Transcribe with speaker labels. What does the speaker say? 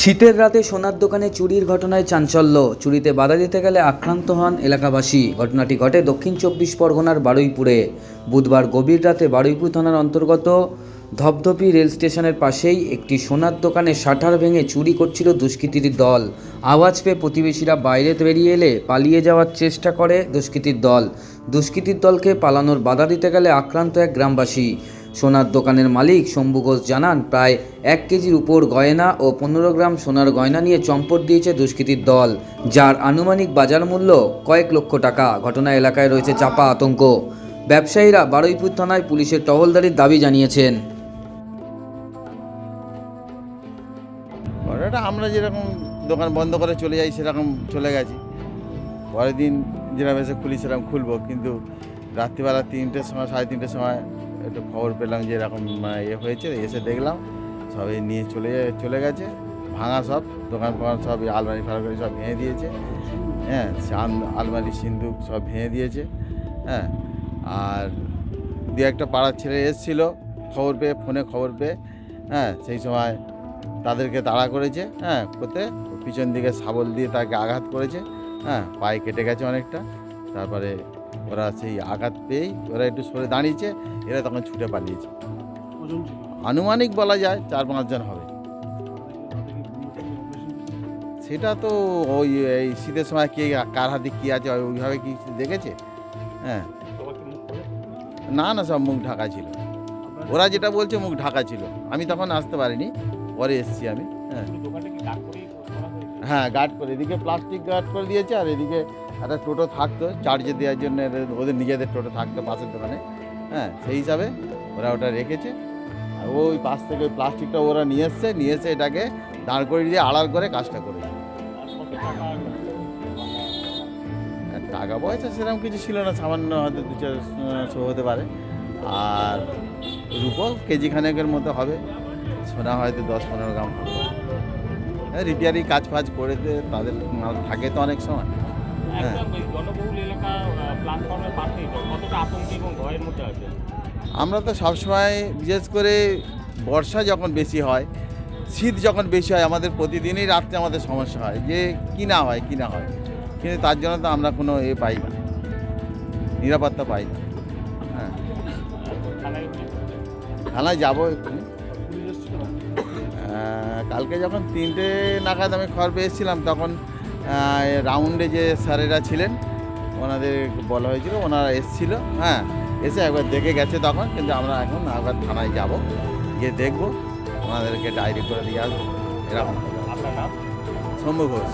Speaker 1: শীতের রাতে সোনার দোকানে চুরির ঘটনায় চাঞ্চল্য। চুরিতে বাধা দিতে গেলে আক্রান্ত হন এলাকাবাসী। ঘটনাটি ঘটে দক্ষিণ চব্বিশ পরগনার বারুইপুরে। বুধবার গভীর রাতে বারুইপুর থানার অন্তর্গত ধপধপি রেল স্টেশনের পাশেই একটি সোনার দোকানে শাটার ভেঙে চুরি করছিল দুষ্কৃতীর দল। আওয়াজ পেয়ে প্রতিবেশীরা বাইরে বেরিয়ে এলে পালিয়ে যাওয়ার চেষ্টা করে দুষ্কৃতীর দল। দুষ্কৃতীর দলকে পালানোর বাধা দিতে গেলে আক্রান্ত এক গ্রামবাসী। সোনার দোকানের মালিক শম্ভু ঘোষ জানান, প্রায় এক কেজির উপর গয়না ও পনেরো গ্রাম সোনার গয়না নিয়ে চম্পট দিয়েছে দুষ্কৃতীর দল, যার আনুমানিক বাজার মূল্য কয়েক লক্ষ টাকা। ঘটনা এলাকায় রয়েছে চাপা আতঙ্ক। ব্যবসায়ীরা বারুইপুর থানায় পুলিশের টহলদারির দাবি জানিয়েছেন।
Speaker 2: আমরা যেরকম দোকান বন্ধ করে চলে যাই, সেরকম চলে গেছি। পরের দিন যেরকম এসে খুলি, সেরকম খুলবো, কিন্তু রাত্রিবেলা তিনটের সময়, সাড়ে তিনটের সময় একটু খবর পেলাম যে এরকম ইয়ে হয়েছে, এসে দেখলাম, সবাই নিয়ে চলে চলে গেছে, ভাঙা সব, দোকান ফোকান সব, আলমারি ফালমারি সব ভেঙে দিয়েছে হ্যাঁ আলমারি, সিন্দুক সব ভেঙে দিয়েছে হ্যাঁ আর দু একটা পাড়ার ছেলে এসেছিল, খবর পেয়ে, ফোনে খবর পেয়ে হ্যাঁ সেই সময় তাদেরকে তাড়া করেছে হ্যাঁ করতে, পিছন দিকে শাবল দিয়ে তাকে আঘাত করেছে হ্যাঁ পায়ে কেটে গেছে অনেকটা, তারপরে ওরা সেই আঘাত পেয়েই ওরা একটু সরে দাঁড়িয়েছে, এরা তখন ছুটে পালিয়েছে। আনুমানিক বলা যায় চার পাঁচজন হবে। সেটা তো ওই, এই শীতের সময় কে, কার হাতে কী আছে ওইভাবে কি দেখেছে? হ্যাঁ। না না, সব মুখ ঢাকা ছিল। ওরা যেটা বলছে মুখ ঢাকা ছিল। আমি তখন আসতে পারিনি, পরে এসেছি আমি হ্যাঁ। হ্যাঁ গার্ড করে, এদিকে প্লাস্টিক গার্ড করে দিয়েছে, আর এদিকে একটা টোটো থাকতো চার্জে দেওয়ার জন্য ওদের নিজেদের টোটো থাকতো পাশের দোকানে। হ্যাঁ সেই হিসাবে ওরা ওটা রেখেছে। আর ওই পাশ থেকে ওই প্লাস্টিকটা ওরা নিয়ে এসছে, নিয়ে এসে এটাকে দাঁড় করে দিয়ে আড়াল করে কাজটা আর টাকা পয়সা সেরকম কিছু ছিল না, সামান্য হয়তো দু চারশো হতে পারে। আর রুপো কেজি খানেকের মতো হবে সোনা হয়তো দশ পনেরো গ্রাম হবে। হ্যাঁ রিপেয়ারিং কাজ ফাজ করে তাদের থাকে তো অনেক সময়। হ্যাঁ। আমরা তো সবসময় বিশেষ করে বর্ষা যখন বেশি হয় শীত যখন বেশি হয় আমাদের প্রতিদিনই রাত্রে আমাদের সমস্যা হয় যে কি না হয় কি না হয়। কিন্তু তার জন্য তো আমরা কোনো এ পাই না। নিরাপত্তা পাই না। হ্যাঁ।
Speaker 3: থানায়
Speaker 2: যাব এক্ষুনি কালকে যখন তিনটে নাগাদ আমি খবর পেয়েছিলাম তখন রাউন্ডে যে স্যারেরা ছিলেন ওনাদের বলা হয়েছিল ওনারা এসেছিল হ্যাঁ এসে একবার দেখে গেছে তখন কিন্তু আমরা এখন একবার থানায় যাব গিয়ে দেখব ওনাদেরকে ডায়েরি করে দিয়ে আসব এরকম।
Speaker 3: আপনার নাম?
Speaker 2: শম্ভু ঘোষ।